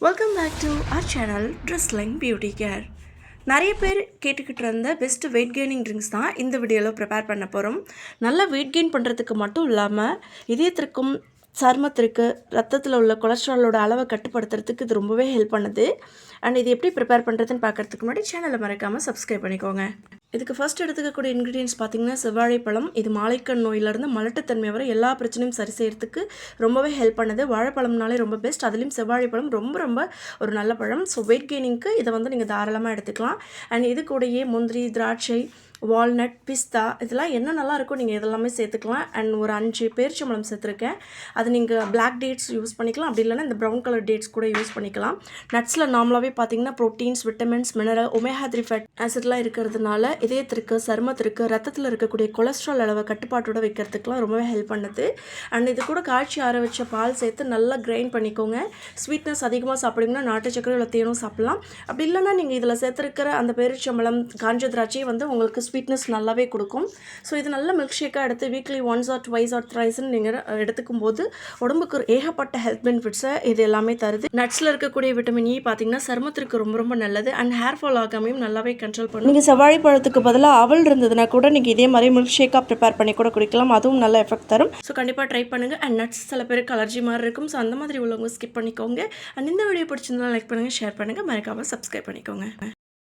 Welcome back to our channel ட்ரெஸ்லிங் beauty care நிறைய பேர் கேட்டுக்கிட்டு இருந்த பெஸ்ட் வெயிட் கெய்னிங் ட்ரிங்க்ஸ் தான் இந்த வீடியோவில் ப்ரிப்பேர் பண்ண போகிறோம் நல்லா வெயிட் கெயின் பண்ணுறதுக்கு மட்டும் இல்லாமல் இதயத்திற்கும் சருமத்திற்கு ரத்தத்தில் உள்ள கொலஸ்ட்ராலோட அளவை கட்டுப்படுத்துறதுக்கு இது ரொம்பவே ஹெல்ப் பண்ணுது. அண்ட் இது எப்படி ப்ரிப்பேர் பண்ணுறதுன்னு பார்க்கறதுக்கு முன்னாடி சேனலை மறக்காமல் சப்ஸ்கிரைப் பண்ணிக்கோங்க. இதுக்கு ஃபர்ஸ்ட் எடுத்துக்கக்கூடிய இன்க்ரீடியன்ஸ் பார்த்தீங்கன்னா செவ்வாழைப்பழம் இது மாலைக்கண் நோயிலிருந்து மலட்டுத்தன்மை வரை எல்லா பிரச்சனையும் சரி செய்யறதுக்கு ரொம்பவே ஹெல்ப் பண்ணுது. வாழைப்பழம்னாலே ரொம்ப பெஸ்ட் அதுலேயும் செவ்வாழைப்பழம் ரொம்ப ரொம்ப ஒரு நல்ல பழம். ஸோ வெயிட் கெய்னிங்க்கு இதை வந்து நீங்கள் தாராளமாக எடுத்துக்கலாம். அண்ட் இது கூடயே முந்திரி திராட்சை வால்நட் பிஸ்தா இதெல்லாம் என்ன நல்லா இருக்கோ நீங்கள் இதெல்லாமே சேர்த்துக்கலாம். அண்ட் ஒரு அஞ்சு பேரிச்சம்பழம் சேர்த்துருக்கேன். அது நீங்கள் பிளாக் டேட்ஸ் யூஸ் பண்ணிக்கலாம். அப்படி இல்லைன்னா இந்த ப்ரௌன் கலர் டேட்ஸ் கூட யூஸ் பண்ணிக்கலாம். நட்ஸில் நார்மலாகவே பார்த்தீங்கன்னா proteins vitamins mineral omega three fat ஆசிட்லாம் இருக்கிறதுனால இதயத்திற்கு சருமத்திற்கு ரத்தத்தில் இருக்கக்கூடிய கொலஸ்ட்ரால் அளவை கட்டுப்பாட்டோட வைக்கிறதுக்குலாம் ரொம்பவே ஹெல்ப் பண்ணுது. அண்ட் இது கூட காய்ச்சி ஆற வச்ச பால் சேர்த்து நல்லா கிரைண்ட் பண்ணிக்கோங்க. ஸ்வீட்னஸ் அதிகமாக சாப்பிடுங்கன்னா நாட்டு சக்கரை இல்லை தேனும் சாப்பிடலாம். அப்படி இல்லைன்னா நீங்கள் இதில் சேர்த்துருக்கிற அந்த பேரிச்சம்பழம் காஞ்ச திராட்சையை வந்து உங்களுக்கு ஸ்வீட்னஸ் நல்லாவே கொடுக்கும். ஸோ இது நல்ல மில்க் ஷேக்காக எடுத்து weekly once or twice or த்ரைஸ்ன்னு நீங்கள் எடுத்துக்கும் போது உடம்புக்கு ஏகப்பட்ட ஹெல்த் பெனிஃபிட்ஸை இது எல்லாமே தருது. நட்ஸில் இருக்கக்கூடிய விட்டமின் இ பார்த்தீங்கன்னா சருமத்திற்கு ரொம்ப ரொம்ப நல்லது. அண்ட் ஹேர் ஃபால் ஆகாமையும் நல்லாவே கண்ட்ரோல் பண்ணும். நீங்கள் செவ்வாழை பழத்துக்கு பதிலாக அவல் இருந்ததுன்னா கூட நீங்கள் இதே மாதிரி மில்க் ஷேக்காக ப்ரிப்பேர் பண்ணி கூட குடிக்கலாம். அதுவும் நல்ல எஃபெக்ட் தரும். ஸோ கண்டிப்பாக ட்ரை பண்ணுங்கள் அண்ட் நட்ஸ் சில பேருக்கு அலர்ஜி மாதிரி இருக்கும். ஸோ அந்த மாதிரி உள்ளவங்க ஸ்கிப் பண்ணிக்கோங்க. அண்ட் இந்த வீடியோ பிடிச்சிருந்தாலும் லைக் பண்ணுங்கள் ஷேர் பண்ணுங்கள் மறக்காமல் சப்ஸ்கிரைப் பண்ணிக்கோங்க.